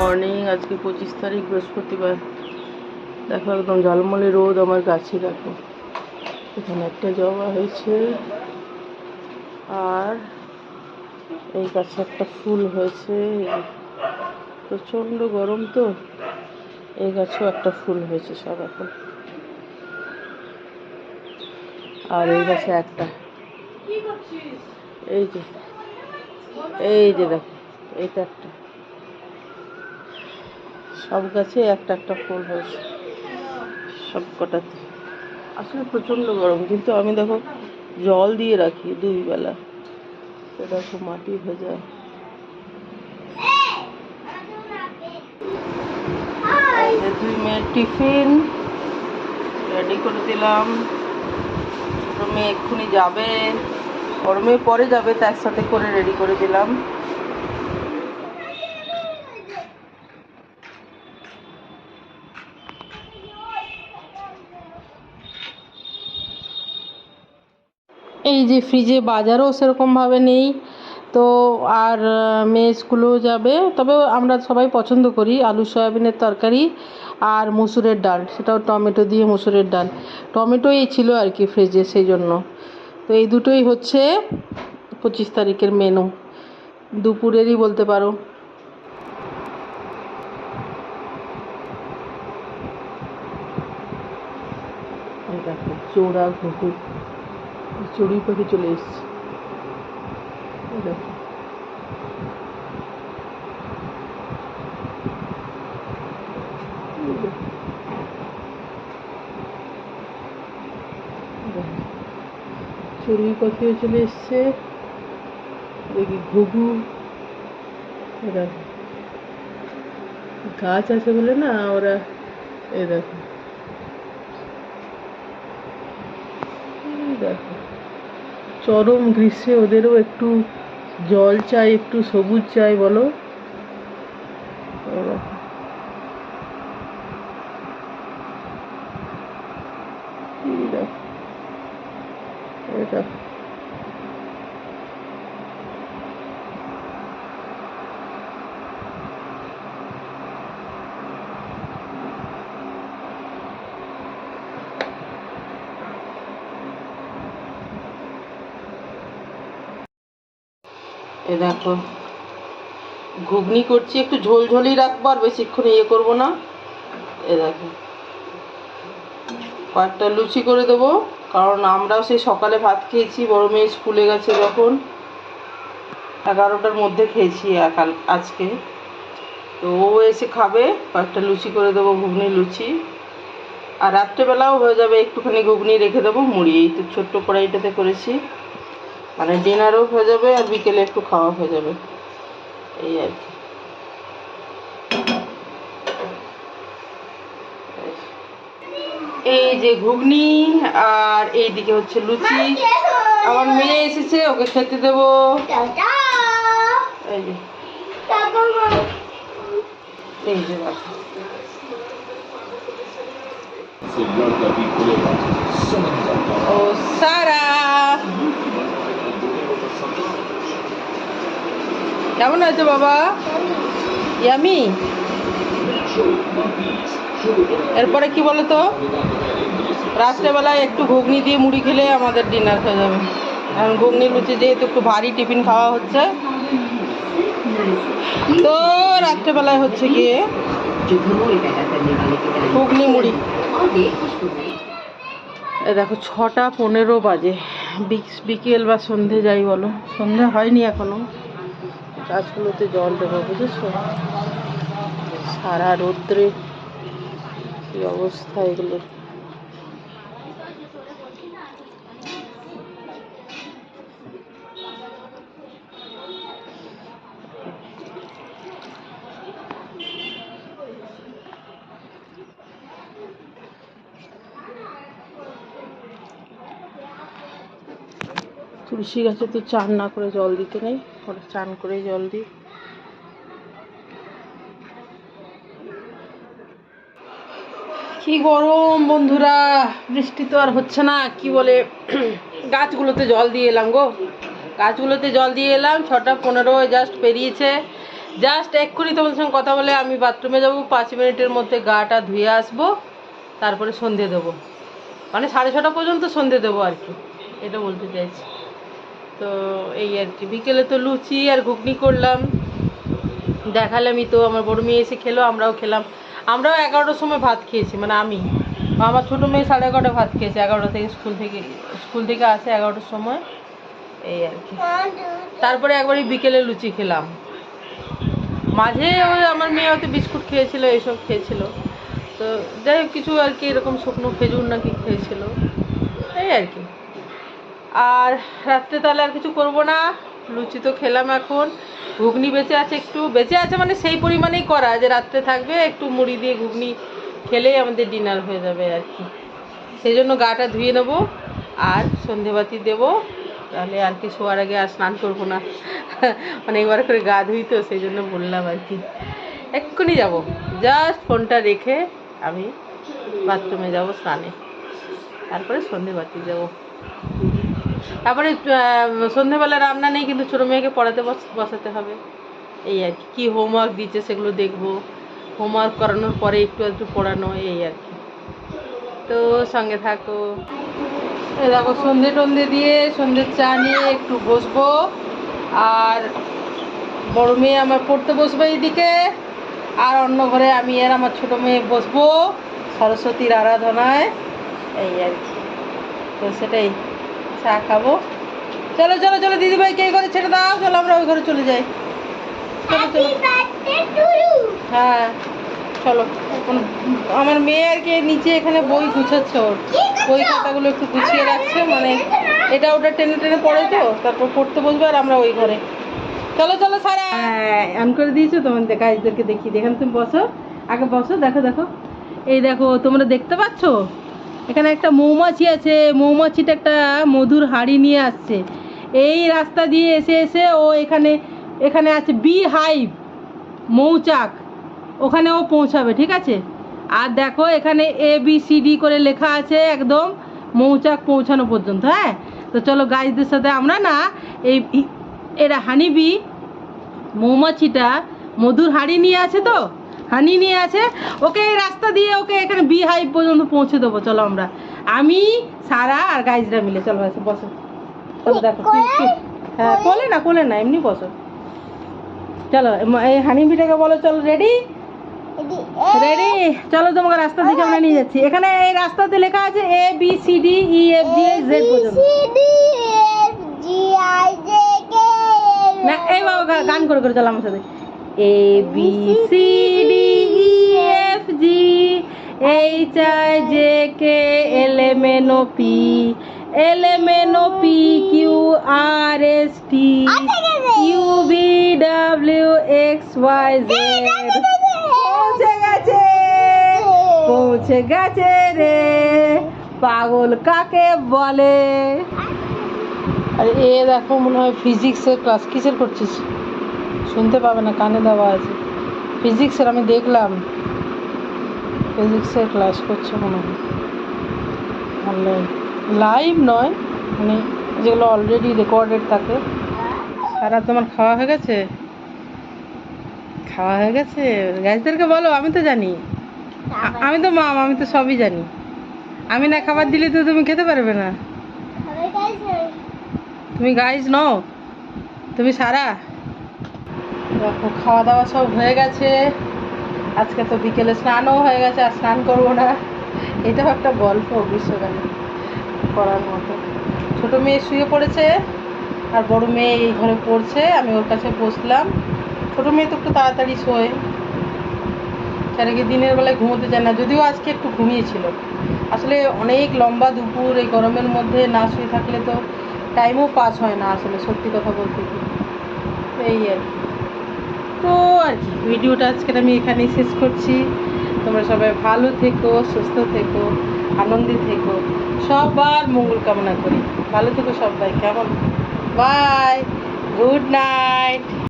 Morning আজকে পঁচিশ তারিখ, বৃহস্পতিবার। দেখো একদম ঝলমলে রোদ আমার গাছে, দেখো। এখানে একটা জবা হয়েছে। আর এই গাছে একটা ফুল হয়েছে। প্রচণ্ড গরম তো। এই গাছেও একটা ফুল হয়েছে সব এখন। আর এই গাছে একটা। এই যে এই যে দেখো এইটা একটা। সব গাছে একটা একটা ফুল হয়েছে। সব কটাতে। আসলে প্রচণ্ড গরম, কিন্তু আমি দেখো জল দিয়ে রাখি দুই বেলা তো দেখো মাটি ভেজা। দুই মেয়ের টিফিন, রেডি করে দিলাম। ছোটো মেয়ে এক্ষুনি যাবে। মেয়ে পরে যাবে, তো একসাথে করে রেডি করে দিলাম। এই যে ফ্রিজে বাজারও সেরকমভাবে নেই। তো আর মেয়ে স্কুলেও যাবে। তবে আমরা সবাই পছন্দ করি আলু, সয়াবিনের তরকারি আর মুসুরের ডাল। সেটাও টমেটো দিয়ে মুসুরের ডাল। টমেটোই ছিল আর কি ফ্রিজে সেই জন্য। তো এই দুটোই হচ্ছে পঁচিশ তারিখের মেনু দুপুরেরই বলতে পারো। এই দেখো, চোরা ঘুঘু। চড়ুই পাখি চলে এসছে। চড়ুই পাখিও চলে এসছে। দেখি ঘুঘু। গাছ আছে বলে না ওরা এ দেখো। দেখো। চরম গ্রীষ্মে ওদেরও একটু জল চাই একটু সবুজ চাই বলো? এই এ দেখো। ঘুগনি করছি, একটু ঝোলঝোলই রাখব আর বেশিক্ষণ ইয়ে করব না। এ দেখো। কয়েকটা লুচি করে দেবো, কারণ আমরাও সেই সকালে ভাত খেয়েছি, বড় মেয়ে স্কুলে গেছে যখন। এগারোটার মধ্যে খেয়েছি একাল আজকে। তো ও এসে খাবে, কয়েকটা লুচি করে দেবো, ঘুগনি, লুচি। আর রাত্রেবেলাও হয়ে যাবে, একটুখানি ঘুগনি রেখে দেবো, মুড়ি। এই তো ছোট্ট কড়াইটাতে করেছি। মানে ডিনারও হয়ে যাবে আর বিকেলে একটু খাওয়া হয়ে যাবে। এই আর কি। এই যে ঘুগনি আর এইদিকে হচ্ছে লুচি। আমার মেয়ে এসেছে ওকে খেতে দেবো। এই যে। এই যে ও সারা। কেমন আছে বাবা? ইয়ামি? এরপরে কি বলো তো রাত্রেবেলায় একটু ঘুগনি দিয়ে মুড়ি খেলে আমাদের ডিনার হয়ে যাবে। এখন ঘুগনি লুচি যেহেতু একটু ভারী টিফিন খাওয়া হচ্ছে। তো রাত্রেবেলায় হচ্ছে গিয়ে ঘুগনি, মুড়ি। দেখো, ছটা পনেরো বাজে। বিক- বিকেল বা সন্ধে যাই বলো। সন্ধে হয়নি এখনও। গাছগুলোতে জল দেবো বুঝেছ? সারা রৌদ্রে কি অবস্থা এগুলো? তুলসী গাছে তো চান না করে জল দিতে নেই। ওরা চান করে জল দিই কি গরম বন্ধুরা, বৃষ্টি তো আর হচ্ছে না, কি বলে, গাছগুলোতে জল দিয়ে এলাম গো। গাছগুলোতে জল দিয়ে এলাম, ছটা পনেরো জাস্ট পেরিয়েছে। জাস্ট এক্ষুনি তোমাদের সঙ্গে কথা বলে আমি বাথরুমে যাব, পাঁচ মিনিটের মধ্যে গাটা ধুয়ে আসব, তারপরে সন্ধে দেবো। মানে সাড়ে ছটা পর্যন্ত সন্ধে দেবো আর কি, এটা বলতে চাইছি। তো এই আর কি। বিকেলে তো লুচি আর ঘুগনি করলাম। দেখালামই তো, আমার বড় মেয়ে এসে খেলো, আমরাও খেলাম। আমরাও এগারোটার সময় ভাত খেয়েছি মানে আমি। আমার ছোটো মেয়ে সাড়ে এগারোটা ভাত খেয়েছে, এগারোটা থেকে স্কুল থেকে স্কুল থেকে আসে এগারোটার সময়। এই আর কি। তারপরে একবারই বিকেলে লুচি খেলাম। মাঝে ওই আমার মেয়ে হয়তো বিস্কুট খেয়েছিল, এইসব খেয়েছিল। তো যাই হোক, কিছু আর কি, এরকম শুকনো খেজুর নাকি খেয়েছিল। এই আর কি। আর রাত্রে তাহলে আর কিছু করব না। লুচি তো খেলাম এখন। ঘুগনি বেঁচে আছে একটু। বেঁচে আছে মানে সেই পরিমাণেই করা যে রাত্রে থাকবে একটু মুড়ি দিয়ে ঘুগনি খেলেই আমাদের ডিনার হয়ে যাবে আর কি। সেই জন্য গাটা ধুয়ে নেব আর সন্ধেবাতি দেবো। তাহলে আর কি শোয়ার আগে আর স্নান করব না। অনেকবার করে গা ধুই তো, সেই জন্য বললাম আর কি। এক্ষুনি যাব। জাস্ট ফোনটা রেখে আমি বাথরুমে যাব স্নানে। তারপরে সন্ধেবাতি যাব তারপরে আহ, সন্ধেবেলা রান্না নেই কিন্তু ছোটো মেয়েকে পড়াতে বস- বসাতে হবে। এই আর কি কী হোমওয়ার্ক দিচ্ছে সেগুলো দেখব। হোমওয়ার্ক করানোর পরে একটু একটু পড়ানো এই আর কি। তো সঙ্গে থাকো। দেখো সন্ধে টন্ধে দিয়ে সন্ধ্যের চা নিয়ে একটু বসবো। আর বড় মেয়ে আমার পড়তে বসবে এইদিকে। আর অন্য ঘরে আমি আর আমার ছোটো মেয়ে বসবো সরস্বতীর আরাধনায়। এই আর কি। তো সেটাই। চা খাব। চলো চলো চলো দিদিভাইকে এই ঘরে ছেড়ে দাও চলো আমরা ওই ঘরে চলে যাই। চলো চলো। হ্যাঁ চলো। আমার মেয়ে আর কি নিচে এখানে বই গুছাচ্ছে ওর। বই খাতাগুলো একটু গুছিয়ে রাখছে মানে এটা ওটা টেনে টেনে পড়ে তো তারপর পড়তে বসবে আর আমরা ওই ঘরে। চলো চলো সারা। হ্যাঁ অন করে দিয়েছ তোমাদের দেখি দেখেন তুমি বসো আগে বসো দেখো দেখো। এই দেখো তোমরা দেখতে পাচ্ছ? এখানে একটা মৌমাছি আছে, মৌমাছিটা একটা মধুর হাড়ি নিয়ে আসছে। এই রাস্তা দিয়ে এসে এসে ও এখানে এখানে আছে বি হাইভ মৌচাক। ওখানে ও পৌঁছাবে, ঠিক আছে? আর দেখো এখানে এ বি সি ডি করে লেখা আছে একদম মৌচাক পৌঁছানো পর্যন্ত হ্যাঁ? তো চলো গাইজদের সাথে আমরা না এই এরা হানিবি, মৌমাছিটা মধুর হাড়ি নিয়ে আছে তো? হানি নিয়ে আছে। ওকে এই রাস্তা দিয়ে ওকে এখানে বি হাইভ পর্যন্ত পৌঁছে দেবো। চলো আমরা। আমি সারা আর গাইজরা মিলে। চলো এসে বসো। চলো দেখো হ্যাঁ কোলে? না কোলে না এমনি বসো। চলো এই হানিবিটাকে বলো চলো রেডি রেডি চলো তোমাকে রাস্তা দিকে আমরা নিয়ে যাচ্ছি। এখানে এই রাস্তাতে লেখা আছে A B C D E F G H Z পর্যন্ত। না এই বাবা গান করে করে চলো আমার সাথে। A B C D G H I J K L M N O P L M N O P Q R S T U B W X Y Z. পৌঁছে গেছে পৌঁছে গেছে রে, পাগল কাকে বলে? আরে এ দেখো, মনে হয় ফিজিক্সের ক্লাস, কিসের করছিস? শুনতে পাবে না, কানে দেওয়া আছে। ফিজিক্সের আমি দেখলাম। ফিজিক্সের ক্লাস করছে মনে হয়। অনলাইন লাইভ নয় মানে যেগুলো অলরেডি রেকর্ডেড থাকে। সারা তোমার খাওয়া হয়ে গেছে? খাওয়া হয়ে গেছে? গাছদেরকে বলো আমি তো জানি। আমি তো মাম আমি তো সবই জানি। আমি না খাবার দিলে তো তুমি খেতে পারবে না। তুমি গাইজ নও? তুমি সারা? দেখো খাওয়া দাওয়া সব হয়ে গেছে। আজকে তো বিকেলে স্নানও হয়ে গেছে, আর স্নান করব না। এটাও একটা গল্প গ্রীষ্মকালে করার মতো। ছোটো মেয়ে শুয়ে পড়েছে, আর বড় মেয়ে এই ঘরে পড়ছে, আমি ওর কাছে বসলাম। ছোটো মেয়ে তো একটু তাড়াতাড়ি শোয়। কি দিনের বেলায় ঘুমোতে যায় না, যদিও আজকে একটু ঘুমিয়েছিল। আসলে অনেক লম্বা দুপুর এই গরমের মধ্যে না শুয়ে থাকলে তো টাইমও পাস হয় না আসলে, সত্যি কথা বলতে কি এই আর কি। তো আর কি। ভিডিওটা আজকের আমি এখানেই শেষ করছি। তোমরা সবাই ভালো থেকো, সুস্থ থেকো, আনন্দে থেকো। সবার মঙ্গল কামনা করি। ভালো থেকো সবাই, কেমন? Bye good night